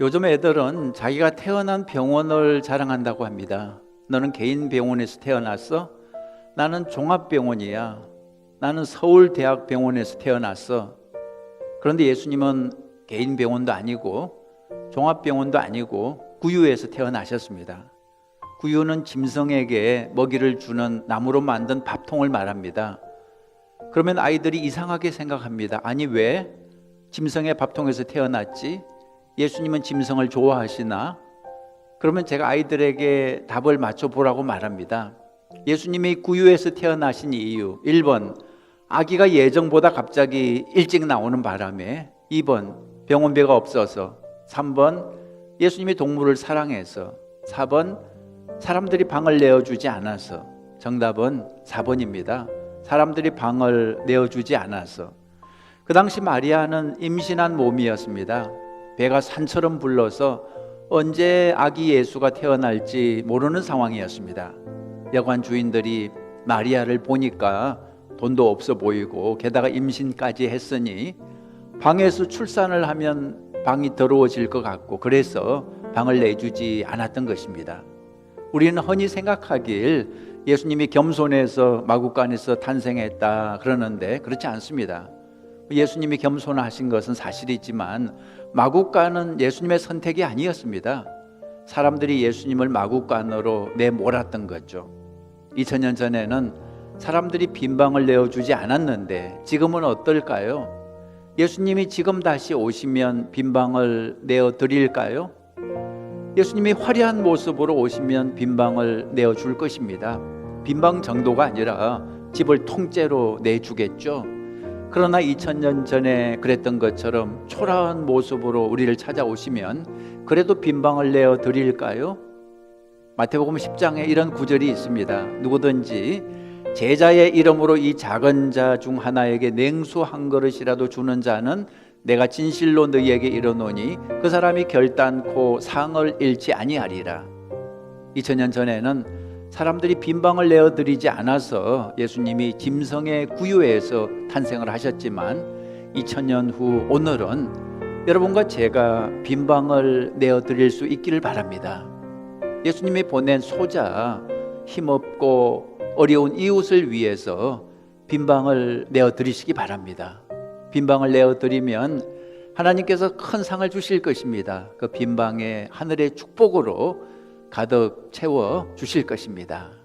요즘 애들은 자기가 태어난 병원을 자랑한다고 합니다. 너는 개인 병원에서 태어났어? 나는 종합병원이야. 나는 서울대학병원에서 태어났어. 그런데 예수님은 개인 병원도 아니고 종합병원도 아니고 구유에서 태어나셨습니다. 구유는 짐승에게 먹이를 주는 나무로 만든 밥통을 말합니다. 그러면 아이들이 이상하게 생각합니다. 아니 왜 짐승의 밥통에서 태어났지? 예수님은 짐승을 좋아하시나? 그러면 제가 아이들에게 답을 맞춰 보라고 말합니다. 예수님이 구유에서 태어나신 이유 1번 아기가 예정보다 갑자기 일찍 나오는 바람에 2번 병원비가 없어서 3번 예수님이 동물을 사랑해서 4번 사람들이 방을 내어주지 않아서 정답은 4번입니다. 사람들이 방을 내어주지 않아서 그 당시 마리아는 임신한 몸이었습니다. 배가 산처럼 불러서 언제 아기 예수가 태어날지 모르는 상황이었습니다. 여관 주인들이 마리아를 보니까 돈도 없어 보이고 게다가 임신까지 했으니 방에서 출산을 하면 방이 더러워질 것 같고 그래서 방을 내주지 않았던 것입니다. 우리는 흔히 생각하길 예수님이 겸손해서 마구간에서 탄생했다 그러는데 그렇지 않습니다. 예수님이 겸손하신 것은 사실이지만 마구간은 예수님의 선택이 아니었습니다. 사람들이 예수님을 마구간으로 내몰았던 거죠. 2000년 전에는 사람들이 빈방을 내어주지 않았는데 지금은 어떨까요? 예수님이 지금 다시 오시면 빈방을 내어 드릴까요? 예수님이 화려한 모습으로 오시면 빈방을 내어 줄 것입니다. 빈방 정도가 아니라 집을 통째로 내주겠죠. 그러나 2000년 전에 그랬던 것처럼 초라한 모습으로 우리를 찾아오시면 그래도 빈방을 내어 드릴까요? 마태복음 10장에 이런 구절이 있습니다. 누구든지 제자의 이름으로 이 작은 자 중 하나에게 냉수 한 그릇이라도 주는 자는 내가 진실로 너희에게 이르노니 그 사람이 결단코 상을 잃지 아니하리라. 2000년 전에는 사람들이 빈방을 내어 드리지 않아서 예수님이 짐승의 구유에서 탄생을 하셨지만 2000년 후 오늘은 여러분과 제가 빈방을 내어 드릴 수 있기를 바랍니다. 예수님이 보낸 소자 힘없고 어려운 이웃을 위해서 빈방을 내어 드리시기 바랍니다. 빈방을 내어 드리면 하나님께서 큰 상을 주실 것입니다. 그 빈방에 하늘의 축복으로 가득 채워 주실 것입니다.